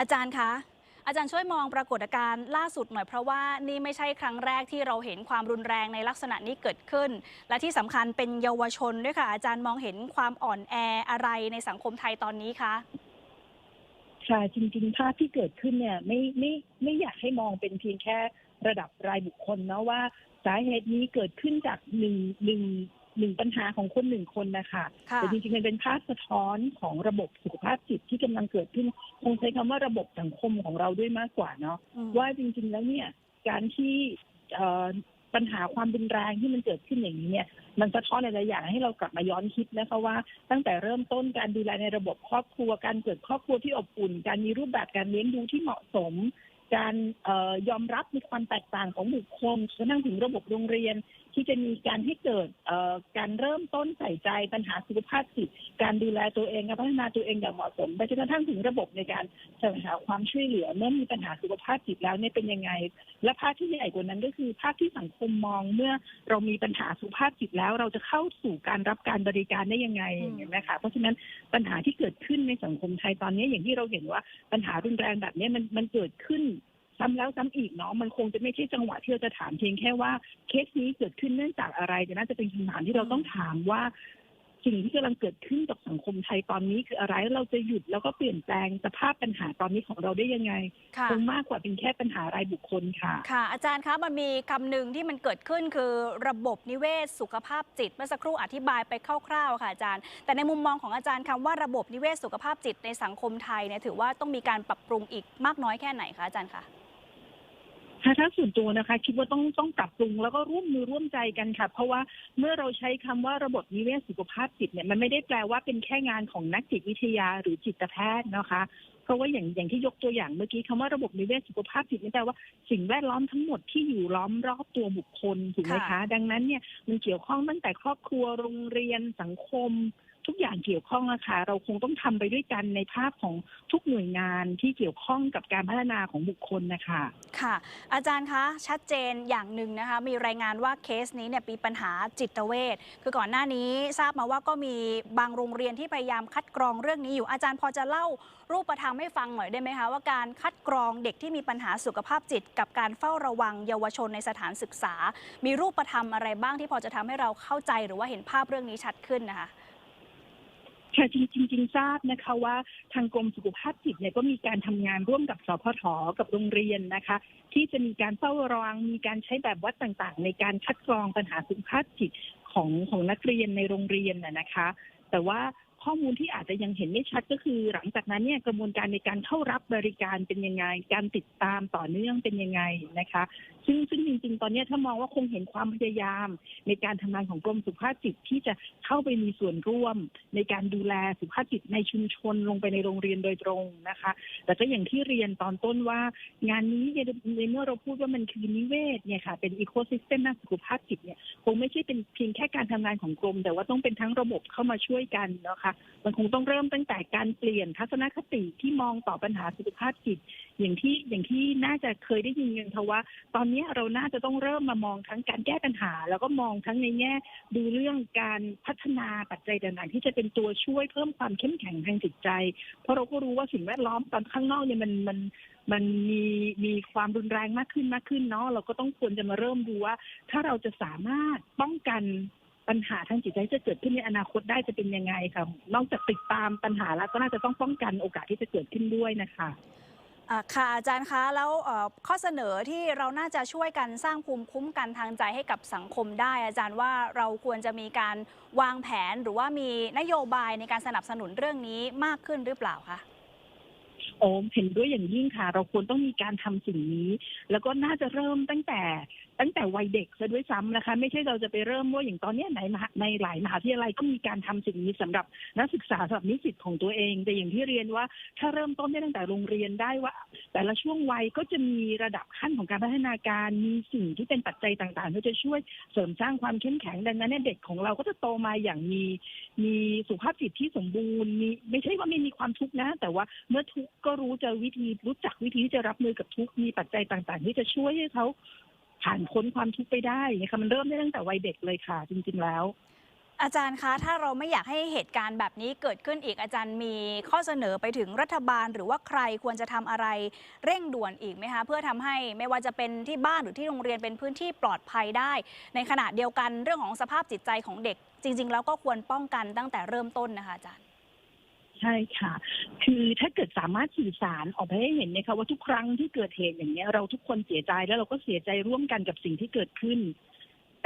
อาจารย์คะ อาจารย์ช่วยมองปรากฏการณ์ล่าสุดหน่อยเพราะว่านี่ไม่ใช่ครั้งแรกที่เราเห็นความรุนแรงในลักษณะนี้เกิดขึ้น และที่สำคัญเป็นเยาวชนด้วยค่ะ อาจารย์มองเห็นความอ่อนแออะไรในสังคมไทยตอนนี้คะค่ะจริงๆภาพที่เกิดขึ้นเนี่ยไม่ไม่ไม่อยากให้มองเป็นเพียงแค่ระดับรายบุคคลเนาะว่าสาเหตุนี้เกิดขึ้นจากหนึ่งหนึ่ง หนึ่งปัญหาของคนหนึ่งคนนะคะค่ะแต่จริงๆมันเป็นภาพสะท้อนของระบบสุขภาพจิตที่กำลังเกิดขึ้นคงใช้คำว่าระบบสังคมของเราด้วยมากกว่าเนาะอืมว่าจริง ๆ แล้วเนี่ยการที่เอ่อปัญหาความรุนแรงที่มันเกิดขึ้นอย่างนี้เนี่ย มันสะท้อนหลายๆอย่างให้เรากลับมาย้อนคิดนะคะว่าตั้งแต่เริ่มต้นการดูแลในระบบครอบครัว การเกิดครอบครัวที่อบอุ่น การมีรูปแบบการเลี้ยงดูที่เหมาะสม การเออยอมรับในความแตกต่างของบุคคลจนกระทั่งถึงระบบโรงเรียน ที่จะมีการให้เกิดการเริ่มต้นใส่ใจปัญหาสุขภาพจิตการดูแลตัวเองการพัฒนาตัวเองอย่างเหมาะสมไปจนกระทั่งถึงระบบในการแสวงหาความช่วยเหลือเมื่อมีปัญหาสุขภาพจิตแล้วเนี่ยเป็นยังไง และภาพที่ใหญ่กว่านั้นก็คือภาพที่สังคมมองเมื่อเรามีปัญหาสุขภาพจิตแล้ว เราจะเข้าสู่การรับการบริการได้ยังไงอย่างนี้ยนะคะเพราะฉะนั้นปัญหาที่เกิดขึ้นในสังคมไทยตอนนี้อย่างที่เราเห็นว่าปัญหารุนแรงแบบนี้มันมันเกิดขึ้น ซ้ำแล้วซ้ำอีกเนาะมันคงจะไม่ใช่จังหวะที่เราจะถามเพียงแค่ว่าเคสนี้เกิดขึ้นเนื่องจากอะไรแต่น่าจะเป็นคำถามที่เราต้องถามว่าสิ่งที่กำลังเกิดขึ้นกับสังคมไทยตอนนี้คืออะไรแล้วเราจะหยุดแล้วก็เปลี่ยนแปลงสภาพปัญหาตอนนี้ของเราได้ยังไงค่ะคงมากกว่าเป็นแค่ปัญหารายบุคคลค่ะ ค่ะ อาจารย์คะมันมีคำหนึ่งที่มันเกิดขึ้นคือระบบนิเวศสุขภาพจิตเมื่อสักครู่อธิบายไปคร่าวๆค่ะอาจารย์ แต่ในมุมมองของอาจารย์คำว่าระบบนิเวศสุขภาพจิตในสังคมไทยเนี่ยถือว่าต้องมีการปรับปรุงอีกมากน้อยแค่ไหนคะอาจารย์คะ ถ้าถ้าส่วนตัวนะคะ คิดว่าต้องต้องปรับปรุงแล้วก็ร่วมมือร่วมใจกันค่ะ เพราะว่าเมื่อเราใช้คำว่าระบบนิเวศสุขภาพจิตเนี่ยมันไม่ได้แปลว่าเป็นแค่งานของนักจิตวิทยาหรือจิตแพทย์นะคะเพราะว่าอย่างอย่างที่ยกตัวอย่างเมื่อกี้คำว่าระบบนิเวศสุขภาพจิตนี่แปลว่าสิ่งแวดล้อมทั้งหมดที่อยู่ล้อมรอบตัวบุคคลถูกไหมคะ ดังนั้นเนี่ยมันเกี่ยวข้องตั้งแต่ครอบครัวโรงเรียนสังคม ทุกอย่างเกี่ยวข้องอะคะเราคงต้องทำไปด้วยกันในภาพของทุกหน่วยงานที่เกี่ยวข้องกับการพัฒนาของบุคคลนะคะค่ะ อาจารย์คะชัดเจนอย่างหนึ่งนะคะมีรายงานว่าเคสนี้เนี่ยมีปัญหาจิตเวชคือก่อนหน้านี้ทราบมาว่าก็มีบางโรงเรียนที่พยายามคัดกรองเรื่องนี้อยู่อาจารย์พอจะเล่ารูปธรรมให้ฟังหน่อยได้ไหมคะว่าการคัดกรองเด็กที่มีปัญหาสุขภาพจิต กับการเฝ้าระวังเยาวชนในสถานศึกษา มีรูปธรรมอะไรบ้างที่พอจะทำให้เราเข้าใจหรือว่าเห็นภาพเรื่องนี้ชัดขึ้นนะคะ ค่ะจริงๆจริงๆทราบนะคะว่าทางกรมสุขภาพจิตเนี่ยก็มีการทำงานร่วมกับสพทกับโรงเรียนนะคะ ที่จะมีการเฝ้าระวังมีการใช้แบบวัดต่างๆ ในการคัดกรองปัญหาสุขภาพจิตของของนักเรียนในโรงเรียนน่ะนะคะ แต่ว่าข้อมูลที่อาจจะยังเห็นไม่ชัดก็คือ หลังจากนั้นเนี่ยกระบวนการในการเข้ารับบริการเป็นยังไง การติดตามต่อเนื่องเป็นยังไงนะคะ ซึ่งซึ่งจริง ๆ ตอนนี้ถ้ามองว่าคงเห็นความพยายาม ในการทำงานของกรมสุขภาพจิตที่จะเข้าไปมีส่วนร่วม ในการดูแลสุขภาพจิตในชุมชนลงไปในโรงเรียนโดยตรงนะคะ แต่ก็อย่างที่เรียนตอนต้นว่างานนี้ในเมื่อเราพูดว่ามันคือนิเวศเนี่ยค่ะเป็นอีโคซิสเต็มด้านสุขภาพจิตเนี่ยคงไม่ใช่เป็นเพียงแค่การทำงานของกรม แต่ว่าต้องเป็นทั้งระบบเข้ามาช่วยกันนะคะมันคงต้องเริ่มตั้งแต่การเปลี่ยนทัศนคติที่มองต่อปัญหาสุขภาพจิต อย่างที่อย่างที่น่าจะเคยได้ยินกันค่ะว่าตอนนี้เราน่าจะต้องเริ่มมามองทั้งการแก้ปัญหา แล้วก็มองทั้งในแง่ดูเรื่องการพัฒนาปัจจัยต่างๆที่จะเป็นตัวช่วยเพิ่มความเข้มแข็งทางจิตใจ เพราะเราก็รู้ว่าสิ่งแวดล้อมตอนข้างนอกเนี่ยมันมันมันมีมีความรุนแรงมากขึ้นมากขึ้นเนาะเราก็ต้องควรจะมาเริ่มดูว่า ถ้าเราจะสามารถป้องกันปัญหาทางจิตใจที่จะเกิดขึ้นในอนาคตได้จะเป็นยังไงค่ะนอกจากติดตามปัญหาแล้วก็น่าจะต้องป้องกันโอกาสที่จะเกิดขึ้นด้วยนะคะ ค่ะอาจารย์คะแล้วข้อเสนอที่เราน่าจะช่วยกันสร้างภูมิคุ้มกันทางใจให้กับสังคมได้ อาจารย์ว่าเราควรจะมีการวางแผนหรือว่ามีนโยบายในการสนับสนุนเรื่องนี้มากขึ้นหรือเปล่าคะ โอ้เห็นด้วยอย่างยิ่งค่ะ เราควรต้องมีการทำสิ่งนี้ แล้วก็น่าจะเริ่มตั้งแต่ตั้งแต่วัยเด็กซะด้วยซ้ำนะคะ ไม่ใช่เราจะไปเริ่มว่าอย่างตอนนี้ไหนในหลายมหาวิทยาลัยก็มีการทำสิ่งนี้สำหรับนักศึกษาสำหรับนิสิตของตัวเอง แต่อย่างที่เรียนว่า ถ้าเริ่มต้นได้ตั้งแต่โรงเรียนได้ว่า แต่ละช่วงวัยก็จะมีระดับขั้นของการพัฒนาการมีสิ่งที่เป็นปัจจัยต่างๆที่จะช่วยเสริมสร้างความเข้มแข็งดังนั้นเนี่ยเด็กของเราก็จะโตมาอย่างมี มีสุขภาพจิตที่สมบูรณ์มีไม่ใช่ว่าไม่มีความทุกข์นะ แต่ว่าเมื่อทุกข์ก็รู้จะวิธีรู้จักวิธีที่จะรับมือกับทุกข์มีปัจจัยต่าง ๆ ที่จะช่วยให้เขาผ่านพ้นความทุกข์ไปได้นะคะมันเริ่มได้ตั้งแต่วัยเด็กเลยค่ะ จริง ๆ แล้ว อาจารย์คะ ถ้าเราไม่อยากให้เหตุการณ์แบบนี้เกิดขึ้นอีกอาจารย์มีข้อเสนอไปถึงรัฐบาล หรือว่าใครควรจะทำอะไรเร่งด่วนอีกไหมคะเพื่อทำให้ไม่ว่าจะเป็นที่บ้านหรือที่โรงเรียนเป็นพื้นที่ปลอดภัยได้ ในขณะเดียวกันเรื่องของสภาพจิตใจของเด็ก จริง ๆ แล้วก็ควรป้องกันตั้งแต่เริ่มต้นนะคะอาจารย์ ใช่ค่ะ คือถ้าเกิดสามารถสื่อสารออกไปให้เห็นนะคะว่าทุกครั้งที่เกิดเหตุอย่างนี้เราทุกคนเสียใจแล้วเราก็เสียใจร่วมกันกับสิ่งที่เกิดขึ้น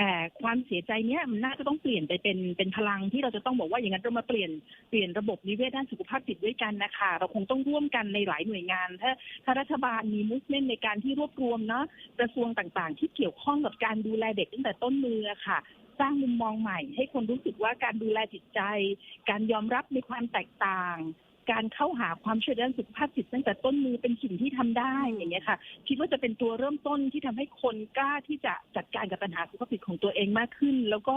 แต่ความเสียใจเนี้ยมันน่าจะต้องเปลี่ยนไปเป็นเป็นพลังที่เราจะต้องบอกว่าอย่างนั้นเรามาเปลี่ยนเปลี่ยนระบบนิเวศด้านสุขภาพจิตด้วยกันนะคะเราคงต้องร่วมกันในหลายหน่วยงาน ถ้าถ้ารัฐบาลมีมุสเมนในการที่รวบรวมเนาะกระทรวงต่างๆ ที่เกี่ยวข้องกับการดูแลเด็กตั้งแต่ต้นมืออะค่ะ สร้างมุมมองใหม่ ให้คนรู้สึกว่าการดูแลจิตใจ การยอมรับในความแตกต่าง การเข้าหาความช่วยเหลือด้านสุขภาพจิตตั้งแต่ต้นมือเป็นสิ่งที่ทำได้อย่างเงี้ยค่ะคิดว่าจะเป็นตัวเริ่มต้นที่ทำให้คนกล้าที่จะจัดการกับปัญหาสุขภาพจิตของตัวเองมากขึ้น แล้วก็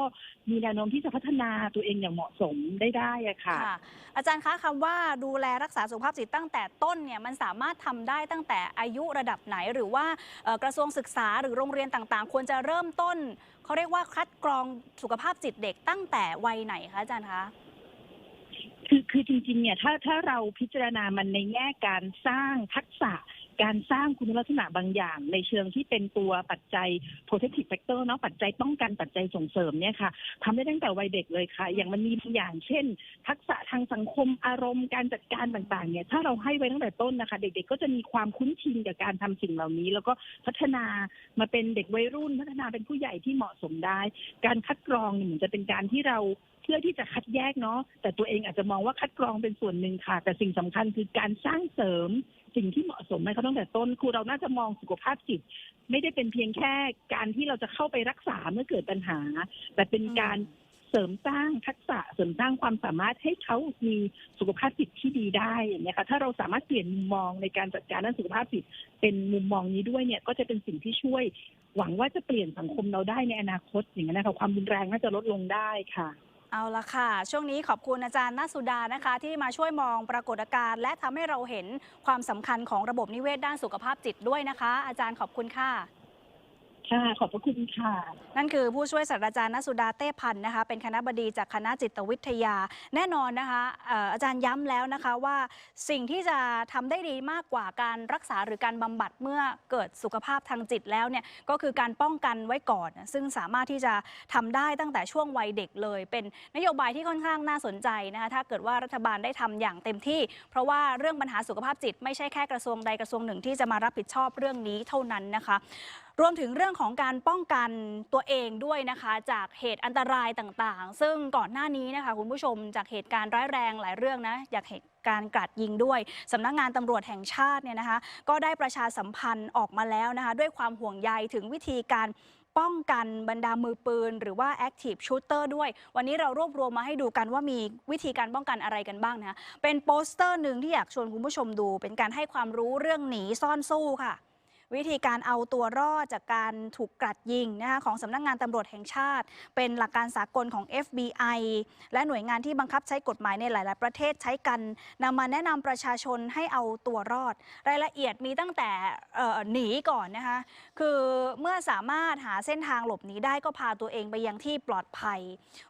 มีแนวโน้มที่จะพัฒนาตัวเองอย่างเหมาะสมได้ได้อะค่ะค่ะอาจารย์คะคำว่าดูแลรักษาสุขภาพจิตตั้งแต่ต้นเนี่ยมันสามารถทำได้ตั้งแต่อายุระดับไหนหรือว่าเอ่อกระทรวงศึกษาหรือโรงเรียนต่างๆ ควรจะเริ่มต้นเขาเรียกว่าคัดกรองสุขภาพจิตเด็กตั้งแต่วัยไหนคะอาจารย์คะ คือคือจริงๆเนี่ยถ้าถ้าเราพิจารณามันในแง่การสร้างทักษะการสร้างคุณลักษณะบางอย่าง ในเชิงที่เป็นตัวปัจจัย protective factor เนาะปัจจัยป้องกันปัจจัยส่งเสริมเนี่ยค่ะทำได้ตั้งแต่วัยเด็กเลยค่ะ อย่างมันมีบางอย่าง เช่น ทักษะทางสังคมอารมณ์การจัดการต่างๆเนี่ยถ้าเราให้ไว้ตั้งแต่ต้นนะคะ เด็กๆ ก็จะมีความคุ้นชินกับการทำสิ่งเหล่านี้ แล้วก็พัฒนามาเป็นเด็กวัยรุ่น พัฒนาเป็นผู้ใหญ่ที่เหมาะสมได้ การคัดกรองเนี่ยเหมือนจะเป็นการที่เรา เพื่อที่จะคัดแยกเนาะแต่ตัวเองอาจจะมองว่าคัดกรองเป็นส่วนหนึ่งค่ะ แต่สิ่งสำคัญคือการสร้างเสริมสิ่งที่เหมาะสมให้เขาตั้งแต่ต้นคือเราน่าจะมองสุขภาพจิต ไม่ได้เป็นเพียงแค่การที่เราจะเข้าไปรักษาเมื่อเกิดปัญหา แต่เป็นการเสริมสร้างทักษะเสริมสร้างความสามารถให้เขามีสุขภาพจิตที่ดีได้อย่างนี้ยค่ะถ้าเราสามารถเปลี่ยนมุมมองในการจัดการด้านสุขภาพจิตเป็นมุมมองนี้ด้วยเนี่ยก็จะเป็นสิ่งที่ช่วย หวังว่าจะเปลี่ยนสังคมเราได้ในอนาคตอย่างนั้นะคะความรุนแรงน่าจะลดลงได้ค่ะ เอาละค่ะ ช่วงนี้ขอบคุณอาจารย์นาสุดานะคะ ที่มาช่วยมองปรากฏการณ์ และทำให้เราเห็นความสำคัญของระบบนิเวศด้านสุขภาพจิตด้วยนะคะ อาจารย์ขอบคุณค่ะ ค่ะขอบพระคุณค่ะ นั่นคือผู้ช่วยศาสตราจารย์นสุดาเต้พันธ์นะคะ เป็นคณะบดีจากคณะจิตวิทยา แน่นอนนะคะเอ่ออาจารย์ย้ำแล้วนะคะว่าสิ่งที่จะทำได้ดีมากกว่าการรักษาหรือการบำบัดเมื่อเกิดสุขภาพทางจิตแล้วเนี่ยก็คือการป้องกันไว้ก่อน ซึ่งสามารถที่จะทำได้ตั้งแต่ช่วงวัยเด็กเลย เป็นนโยบายที่ค่อนข้างน่าสนใจนะคะถ้าเกิดว่ารัฐบาลได้ทำอย่างเต็มที่ เพราะว่าเรื่องปัญหาสุขภาพจิต ไม่ใช่แค่กระทรวงใดกระทรวงหนึ่งที่จะมารับผิดชอบเรื่องนี้เท่านั้นนะคะ รวมถึงเรื่องของการป้องกันตัวเองด้วยนะคะ จากเหตุอันตรายต่างๆ ซึ่งก่อนหน้านี้นะคะคุณผู้ชมจากเหตุการณ์ร้ายแรงหลายเรื่องนะจากเหตุการณ์กราดยิงด้วยสำนักงานตำรวจแห่งชาติเนี่ยนะคะ ก็ได้ประชาสัมพันธ์ออกมาแล้วนะคะ ด้วยความห่วงใยถึงวิธีการป้องกันบรรดามือปืน หรือว่า Active Shooter ด้วย วันนี้เรารวบรวมมาให้ดูกันว่ามีวิธีการป้องกันอะไรกันบ้างนะะเป็นโปสเตอร์หนึ่งที่อยากชวนคุณผู้ชมดู เป็นการให้ความรู้เรื่องหนีซ่อนสู้ค่ะ วิธีการเอาตัวรอดจากการถูกกรัดยิงนะคะของสำนักงานตำรวจแห่งชาติ เป็นหลักการสากลของ FBI และหน่วยงานที่บังคับใช้กฎหมายในหลาย ๆ ประเทศใช้กันนำมาแนะนำประชาชนให้เอาตัวรอด รายละเอียดมีตั้งแต่หนีก่อนนะคะคือเมื่อสามารถหาเส้นทางหลบหนีได้ก็พาตัวเองไปยังที่ปลอดภัย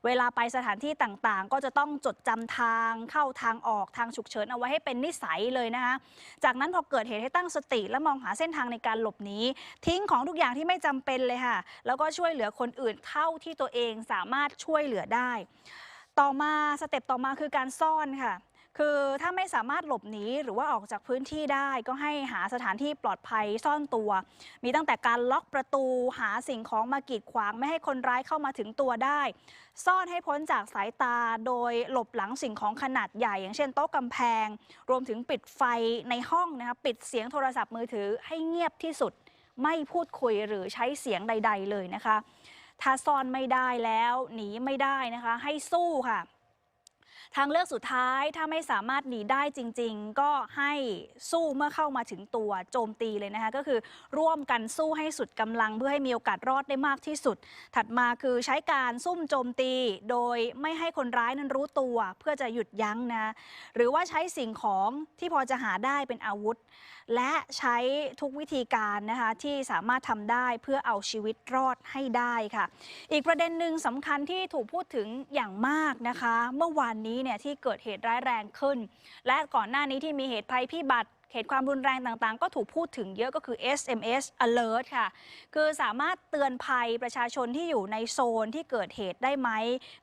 เวลาไปสถานที่ต่าง ๆ ก็จะต้องจดจำทางเข้าทางออกทางฉุกเฉินเอาไว้ให้เป็นนิสัยเลยนะคะจากนั้นพอเกิดเหตุให้ตั้งสติและมองหาเส้นทางในการหลบหนีทิ้งของทุกอย่างที่ไม่จำเป็นเลยค่ะ แล้วก็ช่วยเหลือคนอื่นเท่าที่ตัวเองสามารถช่วยเหลือได้ ต่อมาสเต็ปต่อมาคือการซ่อนค่ะ คือถ้าไม่สามารถหลบหนีหรือว่าออกจากพื้นที่ได้ ก็ให้หาสถานที่ปลอดภัยซ่อนตัว มีตั้งแต่การล็อกประตูหาสิ่งของมากีดขวาง ไม่ให้คนร้ายเข้ามาถึงตัวได้ ซ่อนให้พ้นจากสายตาโดยหลบหลังสิ่งของขนาดใหญ่ อย่างเช่นโต๊ะกำแพง รวมถึงปิดไฟในห้องนะคะปิดเสียงโทรศัพท์มือถือให้เงียบที่สุด ไม่พูดคุยหรือใช้เสียงใด ๆ เลยนะคะ ถ้าซ่อนไม่ได้แล้วหนีไม่ได้นะคะ ให้สู้ค่ะ ทางเลือกสุดท้ายถ้าไม่สามารถหนีได้จริง ๆ ก็ให้สู้เมื่อเข้ามาถึงตัวโจมตีเลยนะคะ ก็คือร่วมกันสู้ให้สุดกำลังเพื่อให้มีโอกาสรอดได้มากที่สุด ถัดมาคือใช้การซุ่มโจมตี โดยไม่ให้คนร้ายนั้นรู้ตัว เพื่อจะหยุดยั้งนะ หรือว่าใช้สิ่งของที่พอจะหาได้เป็นอาวุธ และใช้ทุกวิธีการนะคะที่สามารถทำได้เพื่อเอาชีวิตรอดให้ได้ค่ะ อีกประเด็นหนึ่งสำคัญที่ถูกพูดถึงอย่างมากนะคะ เมื่อวานนี้เนี่ยที่เกิดเหตุร้ายแรงขึ้น และก่อนหน้านี้ที่มีเหตุภัยพิบัติ เหตุความรุนแรงต่างๆ ก็ถูกพูดถึงเยอะก็คือ SMS alert ค่ะ คือสามารถเตือนภัยประชาชนที่อยู่ในโซนที่เกิดเหตุได้ไหม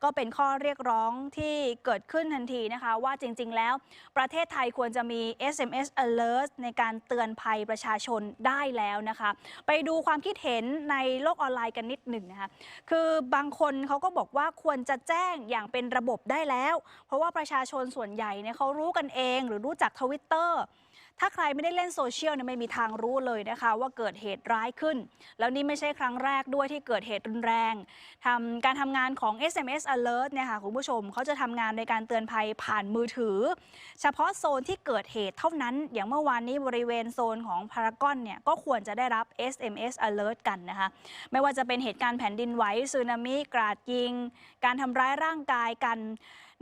ก็เป็นข้อเรียกร้องที่เกิดขึ้นทันทีนะคะ ว่าจริง ๆ แล้ว ประเทศไทยควรจะมี SMS alert ในการเตือนภัยประชาชนได้แล้วนะคะ ไปดูความคิดเห็นในโลกออนไลน์กันนิดหนึ่งนะคะคือบางคนเขาก็บอกว่าควรจะแจ้งอย่างเป็นระบบได้แล้ว เพราะว่าประชาชนส่วนใหญ่เนี่ยเขารู้กันเอง หรือรู้จักทวิตเตอร์ ถ้าใครไม่ได้เล่นโซเชียลเนี่ยไม่มีทางรู้เลยนะคะ ว่าเกิดเหตุร้ายขึ้น แล้วนี่ไม่ใช่ครั้งแรกด้วยที่เกิดเหตุรุนแรงทำการทำงานของ SMS alert เนี่ยค่ะคุณผู้ชมเขาจะทำงานในการเตือนภัยผ่านมือถือ เฉพาะโซนที่เกิดเหตุเท่านั้น อย่างเมื่อวานนี้บริเวณโซนของพารากอนเนี่ยก็ควรจะได้รับ SMS alert กันนะคะไม่ว่าจะเป็นเหตุการณ์แผ่นดินไหวสึนามิกราดยิง การทำร้ายร่างกายกัน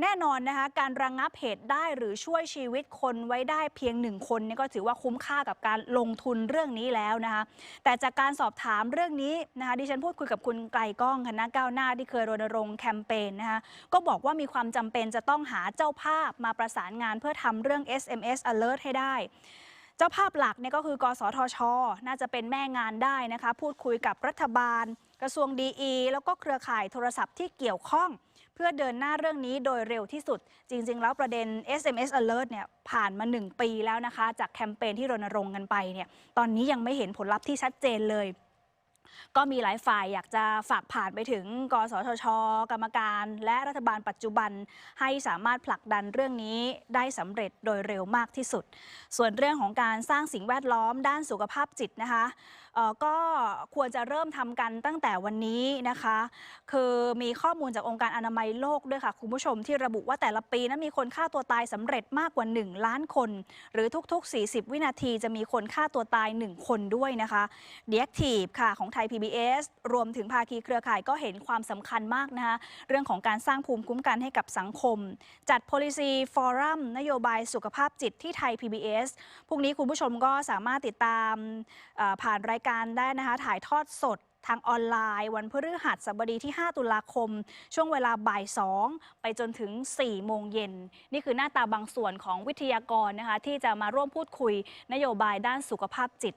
แน่นอนนะคะการระงงับเหตุได้หรือช่วยชีวิตคนไว้ได้เพียงหนึ่งคนนี่ก็ถือว่าคุ้มค่ากับการลงทุนเรื่องนี้แล้วนะคะแต่จากการสอบถามเรื่องนี้นะคะดิฉันพูดคุยกับคุณไกลก้องคณะก้าวหน้าที่เคยรณรงค์แคมเปญนะคะก็บอกว่ามีความจำเป็นจะต้องหาเจ้าภาพมาประสานงานเพื่อทำเรื่อง SMS alert ให้ได้เจ้าภาพหลักเนี่ยก็คือกสทช น่าจะเป็นแม่งานได้นะคะ พูดคุยกับรัฐบาล กระทรวงดีอีแล้วก็เครือข่ายโทรศัพท์ที่เกี่ยวข้อง เพื่อเดินหน้าเรื่องนี้โดยเร็วที่สุด จริง ๆ แล้วประเด็น SMS alert เนี่ยผ่านมา 1 ปีแล้วนะคะ จากแคมเปญที่รณรงค์กันไปเนี่ยตอนนี้ยังไม่เห็นผลลัพธ์ที่ชัดเจนเลย ก็มีหลายฝ่ายอยากจะฝากผ่านไปถึง กสทช กรรมการ และรัฐบาลปัจจุบัน ให้สามารถผลักดันเรื่องนี้ได้สำเร็จโดยเร็วมากที่สุด ส่วนเรื่องของการสร้างสิ่งแวดล้อมด้านสุขภาพจิตนะคะก็ควรจะเริ่มทำกันตั้งแต่วันนี้นะคะ คือมีข้อมูลจากองค์การอนามัยโลกด้วยค่ะ คุณผู้ชมที่ระบุว่าแต่ละปีนั้นมีคนฆ่าตัวตายสำเร็จมากกว่า 1 ล้านคน หรือทุก ๆ 40 วินาทีจะมีคนฆ่าตัวตาย 1 คนด้วยนะคะ d e a c t i v e ค่ะของไทย PBS รวมถึงภาคีเครือข่ายก็เห็นความสำคัญมากนะคะเรื่องของการสร้างภูมิคุ้มกันให้กับสังคม จัด policy forum นโยบายสุขภาพจิตที่ไทย PBS พรุ่งนี้คุณผู้ชมก็สามารถติดตามผ่านรายการได้นะคะถ่ายทอดสดทางออนไลน์ วันพฤหัสบดีที่ 5 ตุลาคม ช่วงเวลาบ่าย 2 ไปจนถึง 4 โมงเย็น นี่คือหน้าตาบางส่วนของวิทยากรนะคะที่จะมาร่วมพูดคุยนโยบายด้านสุขภาพจิต